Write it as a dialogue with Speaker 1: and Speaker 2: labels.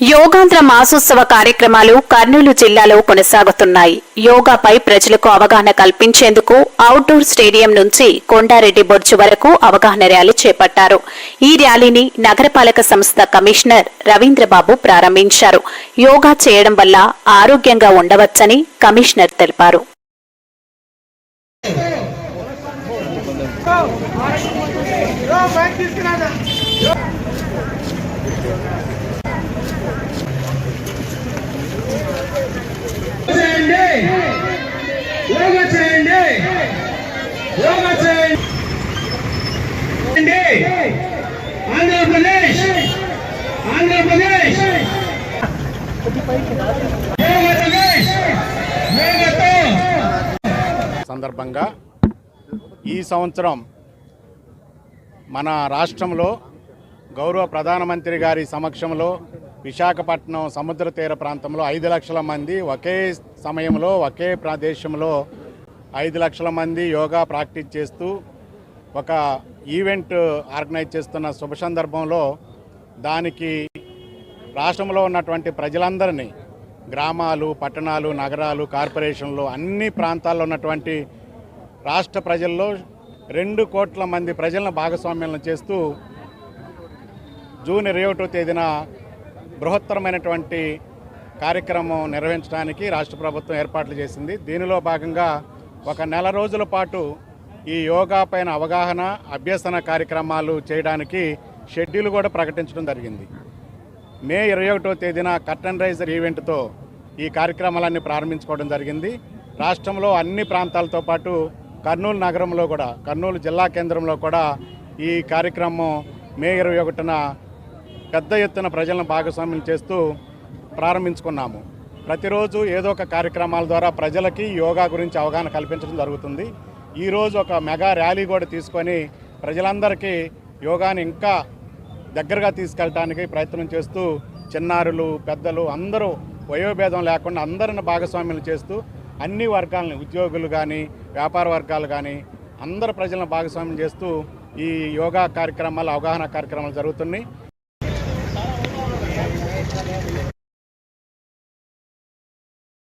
Speaker 1: యోగాంధ్ర మాసోత్సవ కార్యక్రమాలు కర్నూలు జిల్లాలో కొనసాగుతున్నాయి యోగాపై ప్రజలకు అవగాహన కల్పించేందుకు అవుట్డోర్ స్టేడియం నుంచి కొండారెడ్డి బొర్జు వరకు అవగాహన ర్యాలీ చేపట్టారు ఈ ర్యాలీని నగరపాలక సంస్థ కమిషనర్ రవీంద్రబాబు ప్రారంభించారు యోగా చేయడం వల్ల ఆరోగ్యంగా ఉండవచ్చని కమిషనర్ తెలిపారు
Speaker 2: యోగా చేయండి. యోగా చేయండి. ఆంధ్రప్రదేశ్. ఆంధ్రప్రదేశ్.
Speaker 3: సందర్భంగా ఈ సంవత్సరం మన రాష్ట్రంలో గౌరవ ప్రధానమంత్రి గారి సమక్షంలో విశాఖపట్నం సముద్ర తీర ప్రాంతంలో ఐదు లక్షల మంది ఒకే సమయంలో ఒకే ప్రదేశంలో ఐదు లక్షల మంది యోగా ప్రాక్టీస్ చేస్తూ ఒక ఈవెంట్ ఆర్గనైజ్ చేస్తున్న శుభ సందర్భంలో దానికి రాష్ట్రంలో ఉన్నటువంటి ప్రజలందరినీ గ్రామాలు పట్టణాలు నగరాలు కార్పొరేషన్లు అన్ని ప్రాంతాల్లో ఉన్నటువంటి రాష్ట్ర ప్రజల్లో రెండు కోట్ల మంది ప్రజలను భాగస్వామ్యం చేస్తూ జూన్ ఇరవై ఒకటో తేదీన బృహత్తరమైనటువంటి కార్యక్రమం నిర్వహించడానికి రాష్ట్ర ప్రభుత్వం ఏర్పాట్లు చేసింది. దీనిలో భాగంగా ఒక నెల రోజుల పాటు ఈ యోగా పైన అవగాహన అభ్యసన కార్యక్రమాలు చేయడానికి షెడ్యూల్ కూడా ప్రకటించడం జరిగింది. మే ఇరవై ఒకటో తేదీన కర్టన్ రైజర్ ఈవెంట్తో ఈ కార్యక్రమాలన్నీ ప్రారంభించుకోవడం జరిగింది. రాష్ట్రంలో అన్ని ప్రాంతాలతో పాటు కర్నూలు నగరంలో కూడా కర్నూలు జిల్లా కేంద్రంలో కూడా ఈ కార్యక్రమం మే ఇరవై ఒకటిన పెద్ద ఎత్తున ప్రజలను భాగస్వామ్యం చేస్తూ ప్రారంభించుకున్నాము. ప్రతిరోజు ఏదో ఒక కార్యక్రమాల ద్వారా ప్రజలకి యోగా గురించి అవగాహన కల్పించడం జరుగుతుంది. ఈరోజు ఒక మెగా ర్యాలీ కూడా తీసుకొని ప్రజలందరికీ యోగాని ఇంకా దగ్గరగా తీసుకెళ్ళటానికి ప్రయత్నం చేస్తూ చిన్నారులు పెద్దలు అందరూ వయోభేదం లేకుండా అందరిని భాగస్వామ్యం చేస్తూ అన్ని వర్గాలని ఉద్యోగులు కానీ వ్యాపార వర్గాలు కానీ అందరు ప్రజలను భాగస్వామ్యం చేస్తూ ఈ యోగా కార్యక్రమాలు అవగాహన కార్యక్రమాలు జరుగుతున్నాయి.